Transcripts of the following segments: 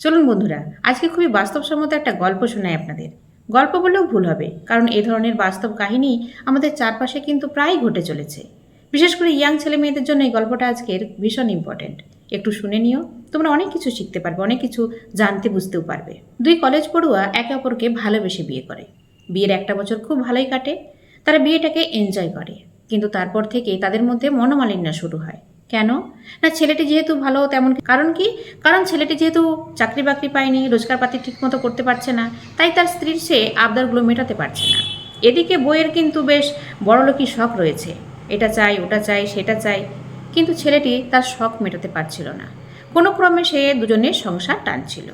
চলুন বন্ধুরা, আজকে খুবই বাস্তবসম্মত একটা গল্প শোনাই আপনাদের। গল্প বললেও ভুল হবে, কারণ এ ধরনের বাস্তব কাহিনী আমাদের চারপাশে কিন্তু প্রায়ই ঘটে চলেছে। বিশেষ করে ইয়াং ছেলে মেয়েদের জন্য এই গল্পটা আজকের ভীষণ ইম্পর্ট্যান্ট একটু শুনে নিও, তোমরা অনেক কিছু শিখতে পারবে, অনেক কিছু জানতে বুঝতেও পারবে। দুই কলেজ পড়ুয়া একে অপরকে ভালোবেসে বিয়ে করে। বিয়ের একটা বছর খুব ভালোই কাটে, তারা বিয়েটাকে এনজয় করে, কিন্তু তারপর থেকে তাদের মধ্যে মনোমালিন্য শুরু হয়। কেন? না, ছেলেটি যেহেতু ভালো, তেমন কারণ কি? কারণ ছেলেটি যেহেতু চাকরি বাকরি পায়নি, রোজগারপাতি ঠিকমতো করতে পারছে না, তাই তার স্ত্রীর সে আবদারগুলো মেটাতে পারছে না। এদিকে বইয়ের কিন্তু বেশ বড়লোকই শখ রয়েছে, এটা চাই, ওটা চাই, সেটা চাই। কিন্তু ছেলেটি তার শখ মেটাতে পারছিল না। কোনো ক্রমে সে দুজনের সংসার টানছিল।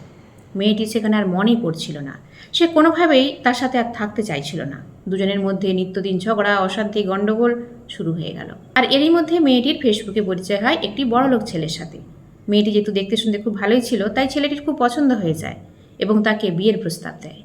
মেয়েটি সেখানে আর মনেই পড়ছিল না। সে কোনোভাবেই তার সাথে আর থাকতে চাইছিল না। দুজনের মধ্যে নিত্যদিন ঝগড়া, অশান্তি, গণ্ডগোল শুরু হয়ে গেল। আর এরই মধ্যে মেয়েটির ফেসবুকে পরিচয় হয় একটি বড়লোক ছেলের সাথে। মেয়েটি যেহেতু দেখতে শুনতে খুব ভালোই ছিল, তাই ছেলেটির খুব পছন্দ হয়ে যায় এবং তাকে বিয়ের প্রস্তাব দেয়।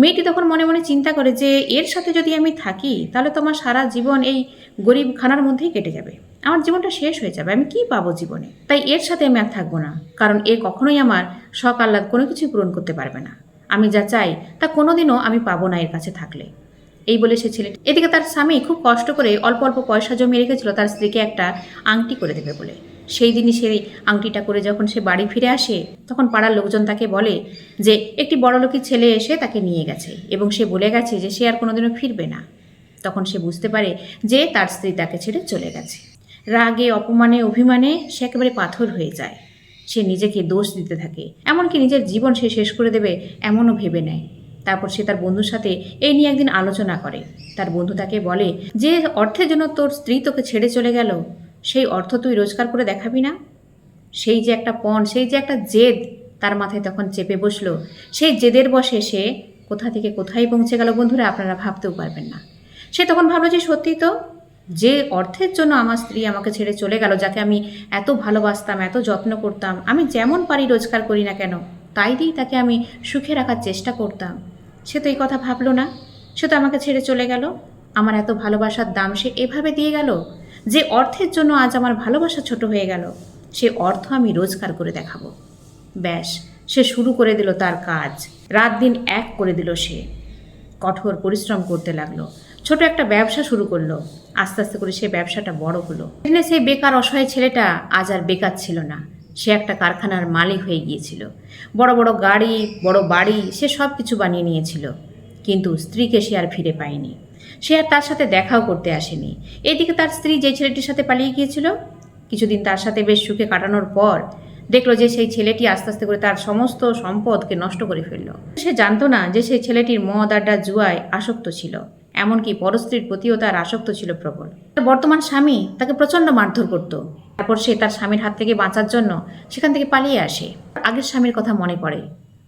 মেয়েটি তখন মনে মনে চিন্তা করে যে, এর সাথে যদি আমি থাকি, তাহলে তো আমার সারা জীবন এই গরিব খানার মধ্যেই কেটে যাবে। আমার জীবনটা শেষ হয়ে যাবে, আমি কি পাবো জীবনে? তাই এর সাথে আমি আর থাকব না, কারণ এ কখনোই আমার শখ আহ্লাদ কোনো কিছুই পূরণ করতে পারবে না। আমি যা চাই, তা কোনোদিনও আমি পাবো না এর কাছে থাকলে। এই বলে সে ছেলে এদিকে তার স্বামী খুব কষ্ট করে অল্প অল্প পয়সা জমিয়ে রেখেছিল, তার স্ত্রীকে একটা আংটি করে দেবে বলে। সেই দিনই সেই আংটিটা করে যখন সে বাড়ি ফিরে আসে, তখন পাড়ার লোকজন তাকে বলে যে, একটি বড়লোকি ছেলে এসে তাকে নিয়ে গেছে এবং সে বলে গেছে যে, সে আর কোনোদিনও ফিরবে না। তখন সে বুঝতে পারে যে, তার স্ত্রী তাকে ছেড়ে চলে গেছে। রাগে, অপমানে, অভিমানে সে একেবারে পাথর হয়ে যায়। সে নিজেকে দোষ দিতে থাকে, এমনকি নিজের জীবন সে শেষ করে দেবে, এমনও ভেবে নেয়। তারপর সে তার বন্ধুর সাথে এই নিয়ে একদিন আলোচনা করে। তার বন্ধু তাকে বলে, যে অর্থের জন্য তোর স্ত্রী তোকে ছেড়ে চলে গেল, সেই অর্থ তুই রোজগার করে দেখাবি না? সেই যে একটা পণ, সেই যে একটা জেদ তার মাথায় তখন চেপে বসল। সেই জেদের বসে সে কোথা থেকে কোথায় পৌঁছে গেল বন্ধুরা, আপনারা ভাবতেও পারবেন না। সে তখন ভাবলো, যে সত্যি তো, যে অর্থের জন্য আমার স্ত্রী আমাকে ছেড়ে চলে গেল যাকে আমি এত ভালোবাসতাম, এত যত্ন করতাম, আমি যেমন পারি রোজগার করি না কেন? তাই দিয়েই তাকে আমি সুখে রাখার চেষ্টা করতাম। সে তো এই কথা ভাবলো না। সে তো আমাকে ছেড়ে চলে গেল। আমার এত ভালোবাসার দাম সে এভাবে দিয়ে গেল যে অর্থের জন্য আজ আমার ভালোবাসা ছোট হয়ে গেল। সে অর্থ আমি রোজগার করে দেখাবো। ব্যাস, সে শুরু করে দিল তার কাজ। রাত দিন এক করে দিল সে। কঠোর পরিশ্রম করতে লাগল। ছোট একটা ব্যবসা শুরু করল। আস্তে আস্তে করে সে ব্যবসাটা বড় হলো। সেই বেকার অসহায় ছেলেটা আজ আর বেকার ছিল না। সে একটা কারখানার মালিক হয়ে গিয়েছিল। বড় বড় গাড়ি, বড় বাড়ি, সে সব কিছু বানিয়ে নিয়েছিল। কিন্তু স্ত্রীকে সে আর ফিরে পায়নি। সে আর তার সাথে দেখাও করতে আসেনি। এদিকে তার স্ত্রী যে ছেলেটির সাথে পালিয়ে গিয়েছিল, কিছুদিন তার সাথে বেশ সুখে কাটানোর পর দেখল যে সেই ছেলেটি আস্তে আস্তে করে তার সমস্ত সম্পদকে নষ্ট করে ফেলল। সে জানতো না যে সেই ছেলেটির মদ আড্ডা জুয়ায় আসক্ত ছিল। এমনকি পরস্ত্রীর প্রতিও তার আসক্ত ছিল প্রবল। তার বর্তমান স্বামী তাকে প্রচণ্ড মারধর করত। তারপর সে তার স্বামীর হাত থেকে বাঁচার জন্য সেখান থেকে পালিয়ে আসে। আগের স্বামীর কথা মনে পড়ে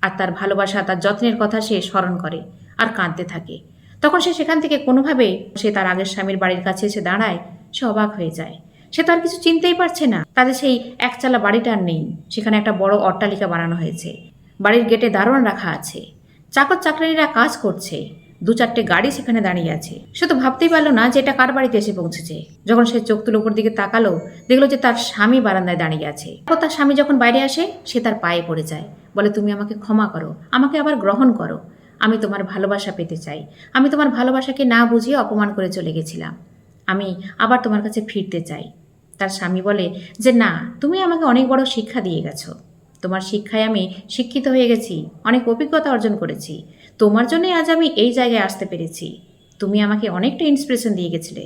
আর তার ভালোবাসা, তার যত্নের কথা সে স্মরণ করে আর কাঁদতে থাকে। তখন সে সেখান থেকে কোনোভাবে সে তার আগের স্বামীর বাড়ির কাছে এসে দাঁড়ায় সে অবাক হয়ে যায়। সে তো আর কিছু চিনতেই পারছে না। তাদের সেই একচালা বাড়িটা আর নেই। সেখানে একটা বড় অট্টালিকা বানানো হয়েছে। বাড়ির গেটে দারোয়ান রাখা আছে। চাকর চাকরানিরা কাজ করছে। দু চারটে গাড়ি সেখানে দাঁড়িয়ে আছে। সে তো ভাবতেই পারল না যে এটা কার বাড়িতে এসে পৌঁছেছে। যখন সে চোখ তুলে উপর দিকে তাকালো, দেখল যে তার স্বামী বারান্দায় দাঁড়িয়ে আছে। তারপর তার স্বামী যখন বাইরে আসে, সে তার পায়ে পড়ে যায়। বলে, তুমি আমাকে ক্ষমা করো। আমাকে আবার গ্রহণ করো। আমি তোমার ভালোবাসা পেতে চাই। আমি তোমার ভালোবাসাকে না বুঝিয়ে অপমান করে চলে গেছিলাম। আমি আবার তোমার কাছে ফিরতে চাই। তার স্বামী বলে, যে না, তুমি আমাকে অনেক বড় শিক্ষা দিয়ে গেছো। তোমার শিক্ষায় আমি শিক্ষিত হয়ে গেছি, অনেক অভিজ্ঞতা অর্জন করেছি। তোমার জন্যই আজ আমি এই জায়গায় আসতে পেরেছি। তুমি আমাকে অনেকটা ইন্সপিরেশন দিয়ে গেছিলে।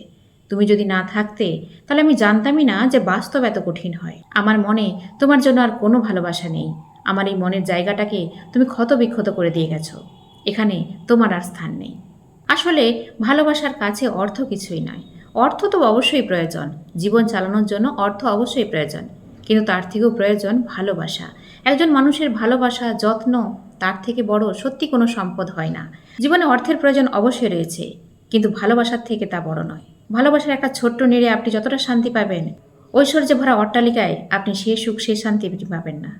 তুমি যদি না থাকতে, তাহলে আমি জানতামই না যে বাস্তব এত কঠিন হয়। আমার মনে তোমার জন্য আর কোনো ভালোবাসা নেই। আমার এই মনের জায়গাটাকে তুমি ক্ষত বিক্ষত করে দিয়ে গেছো। এখানে তোমার আর স্থান নেই। আসলে ভালোবাসার কাছে অর্থ কিছুই নয়। অর্থ তো অবশ্যই প্রয়োজন। জীবন চালানোর জন্য অর্থ অবশ্যই প্রয়োজন। কিন্তু তার থেকেও প্রয়োজন ভালোবাসা। একজন মানুষের ভালোবাসা, যত্ন তার থেকে বড় সত্যি কোনো সম্পদ হয় না। জীবনে অর্থের প্রয়োজন অবশ্যই রয়েছে, কিন্তু ভালোবাসার থেকে তা বড় নয়। ভালোবাসার একটা ছোট্ট নেড়ে আপনি যতটা শান্তি পাবেন, ঐশ্বর্যে ভরা অট্টালিকায় আপনি সে সুখ সে শান্তি পাবেন না।